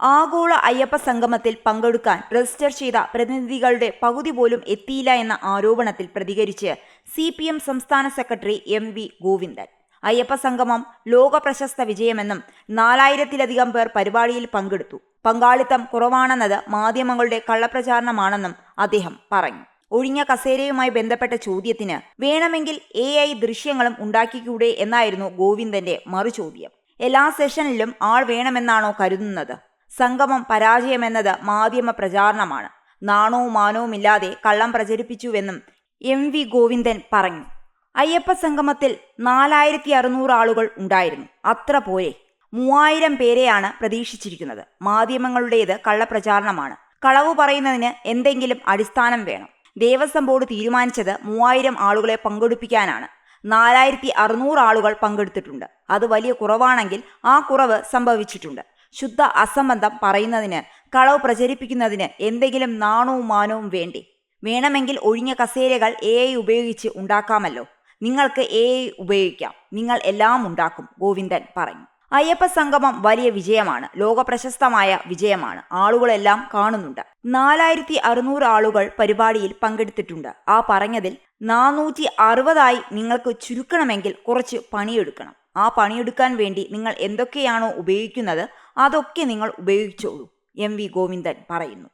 ആഗോള അയ്യപ്പ സംഗമത്തിൽ പങ്കെടുക്കാൻ രജിസ്റ്റർ ചെയ്ത പ്രതിനിധികളുടെ പകുതി പോലും എത്തിയില്ല എന്ന ആരോപണത്തിൽ പ്രതികരിച്ച് സി പി എം സംസ്ഥാന secretary M V Govindan. Ayyappa Sangamam ലോക പ്രശസ്ത വിജയമെന്നും നാലായിരത്തിലധികം പേർ പരിപാടിയിൽ പങ്കെടുത്തു. പങ്കാളിത്തം കുറവാണെന്നത് മാധ്യമങ്ങളുടെ കള്ളപ്രചാരണമാണെന്നും അദ്ദേഹം പറഞ്ഞു. ഒഴിഞ്ഞ കസേരയുമായി ബന്ധപ്പെട്ട ചോദ്യത്തിന് വേണമെങ്കിൽ എ ഐ ദൃശ്യങ്ങളും ഉണ്ടാക്കിക്കൂടെ എന്നായിരുന്നു ഗോവിന്ദന്റെ മറുചോദ്യം. എല്ലാ സെഷനിലും ആൾ വേണമെന്നാണോ കരുതുന്നത്? സംഗമം പരാജയമെന്നത് മാധ്യമ പ്രചാരണമാണ്. നാണവും മാനവുമില്ലാതെ കള്ളം പ്രചരിപ്പിച്ചുവെന്നും എം വി ഗോവിന്ദൻ പറഞ്ഞു. അയ്യപ്പ സംഗമത്തിൽ നാലായിരത്തി അറുന്നൂറ് ആളുകൾ ഉണ്ടായിരുന്നു. അത്ര പോരെ. മൂവായിരം പേരെയാണ് പ്രതീക്ഷിച്ചിരിക്കുന്നത്. മാധ്യമങ്ങളുടേത് കള്ളപ്രചാരണമാണ്. കളവ് പറയുന്നതിന് എന്തെങ്കിലും അടിസ്ഥാനം വേണം. ദേവസ്വം ബോർഡ് തീരുമാനിച്ചത് മൂവായിരം ആളുകളെ പങ്കെടുപ്പിക്കാനാണ്. നാലായിരത്തി അറുന്നൂറ് ആളുകൾ പങ്കെടുത്തിട്ടുണ്ട്. അത് വലിയ കുറവാണെങ്കിൽ ആ കുറവ് സംഭവിച്ചിട്ടുണ്ട്. ശുദ്ധ അസംബന്ധം പറയുന്നതിന് കളവ് പ്രചരിപ്പിക്കുന്നതിന് എന്തെങ്കിലും നാണവും മാനവും വേണ്ടി. വേണമെങ്കിൽ ഒഴിഞ്ഞ കസേരകൾ എ ഐ ഉപയോഗിച്ച് ഉണ്ടാക്കാമല്ലോ. നിങ്ങൾക്ക് എ ഐ ഉപയോഗിക്കാം. നിങ്ങൾ എല്ലാം ഉണ്ടാക്കും ഗോവിന്ദൻ പറഞ്ഞു. അയ്യപ്പ സംഗമം വലിയ വിജയമാണ്. ലോകപ്രശസ്തമായ വിജയമാണ്. ആളുകളെല്ലാം കാണുന്നുണ്ട്. നാലായിരത്തി അറുന്നൂറ് ആളുകൾ പരിപാടിയിൽ പങ്കെടുത്തിട്ടുണ്ട്. ആ പറഞ്ഞതിൽ നാനൂറ്റി അറുപതായി നിങ്ങൾക്ക് ചുരുക്കണമെങ്കിൽ കുറച്ച് പണിയെടുക്കണം. ആ പണിയെടുക്കാൻ വേണ്ടി നിങ്ങൾ എന്തൊക്കെയാണോ ഉപയോഗിക്കുന്നത് അതൊക്കെ നിങ്ങൾ ഉപയോഗിച്ചോളൂ. എം വി ഗോവിന്ദൻ പറയുന്നു.